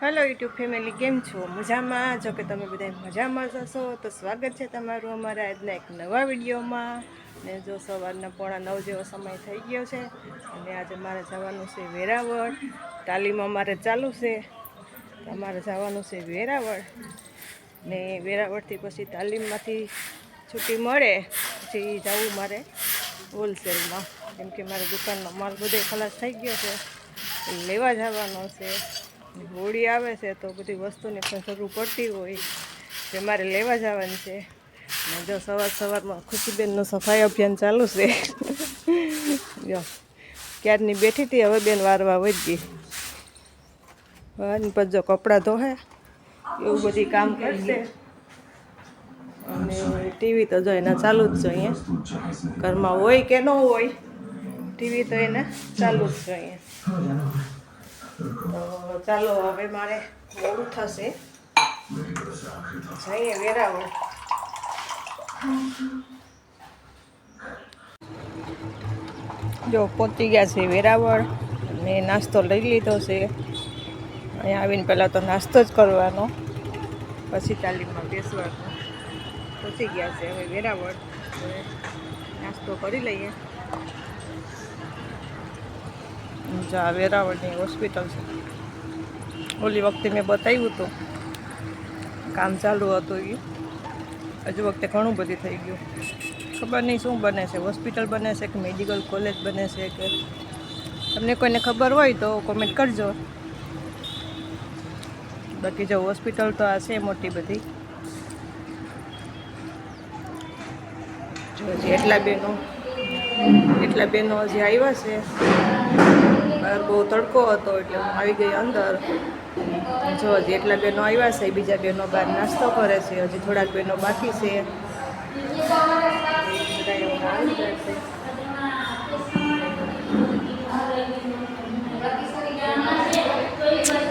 Hello YouTube family કેમ છો? મજામાં? જો કે તમે બધા મજામાં જશો તો સ્વાગત છે તમારું અમારા આજના એક નવા વિડીયોમાં. ને જો સવારના પોણા નવ જેવો સમય થઈ ગયો છે, અને આજે મારે જવાનું છે વેરાવળ. તાલીમ અમારે ચાલુ છે અમારે જવાનું છે વેરાવળ. ને વેરાવળથી પછી તાલીમમાંથી છૂટી મળે, પછી જવું મારે હોલસેલમાં. કેમ કે મારી દુકાનનો માલ બધો ખલાસ થઈ ગયો છે, લેવા જવાનો છે. હોળી આવે છે તો બધી વસ્તુની પણ જરૂર પડતી હોય. જે મારે લેવા જવાની છે. ને જો સવાર સવારમાં ખુશીબેનનું સફાઈ અભિયાન ચાલુ છે. જો, ક્યારની બેઠી હતી હવે બેન વારવા વધી અને પછી જો કપડાં ધોહે, એવું બધી કામ કરશે. અને ટીવી તો જો એના ચાલુ જ જોઈએ ઘરમાં હોય કે ન હોય, ટીવી તો એને ચાલુ જ જોઈએ તો ચાલો, હવે મારે મોડું થશે. જઈએ, વેરાવળ. જો, પહોંચી ગયા છે વેરાવળ. અને નાસ્તો લઈ લીધો છે. અહીંયા આવીને પહેલાં તો નાસ્તો જ કરવાનો. પછી તાલીમમાં બેસવાનો. પહોંચી ગયા છે હવે વેરાવળ. નાસ્તો કરી લઈએ. જો, વેરાવળની હોસ્પિટલ છે. ઓલી વખતે મેં બતાવ્યું હતું. કામ ચાલુ હતું એ હજુ વખતે ઘણું બધું થઈ ગયું. ખબર નહીં શું બને છે, હોસ્પિટલ બને છે કે મેડિકલ કોલેજ બને છે કે તમને કોઈને ખબર હોય તો કોમેન્ટ કરજો. બાકી જો હોસ્પિટલ તો આ છે મોટી બધી. જો હજી એટલા બેનો એટલા બેનો હજી આવ્યા છે. બહાર બહુ તડકો હતો એટલે હું આવી ગઈ અંદર. જો હજી એટલા બેનો આવ્યા છે, બીજા બેનો બહાર નાસ્તો કરે છે, હજી થોડાક બેનો બાકી છે.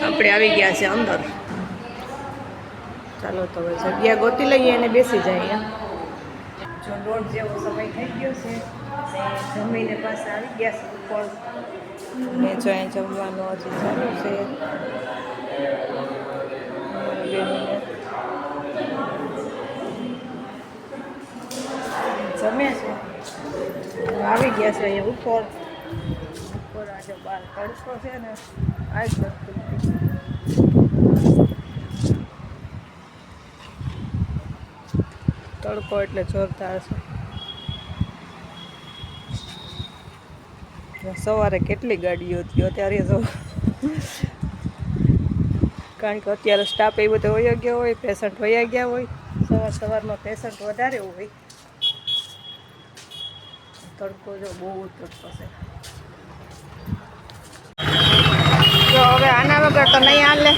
આપણે આવી ગયા છે અંદર. ચાલો તો હવે જગ્યા ગોતી લઈએ અને બેસી જઈએ. જો દોઢ જેવો સમય થઈ ગયો છે, જમીને પાસે આવી ગયા છે ઉપર. ને જો અહીં જમવાનું હજી ચાલુ છે. જમે છે. આવી ગયા છે અહીંયા ઉપર. ઉપર આજે બહાર તડકો છે ને આ જ નથી તડકો એટલે જોરદાર છે. સવારે કેટલી ગાડીઓ હતી, અત્યારે તો કારણ કે અત્યારે સ્ટાફ એ બધો વયા ગયા હોય પેશન્ટ વયા ગયા હોય, સવાર સવારમાં પેશન્ટ વધારે હોય. તડકો જો બહુ તડકો છે. તો હવે આના વગર તો નહીં હાલે.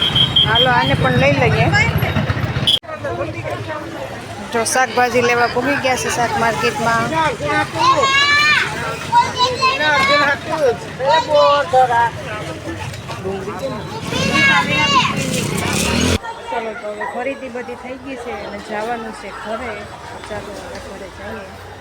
હાલો, આને પણ લઈ લઈએ. જો શાકભાજી લેવા પૂગી ગયા છે શાક માર્કેટમાં. ચલો તો હવે ખરીદી બધી થઈ ગઈ છે અને જવાનું છે ઘરે. ચાલો ઘરે જઈએ.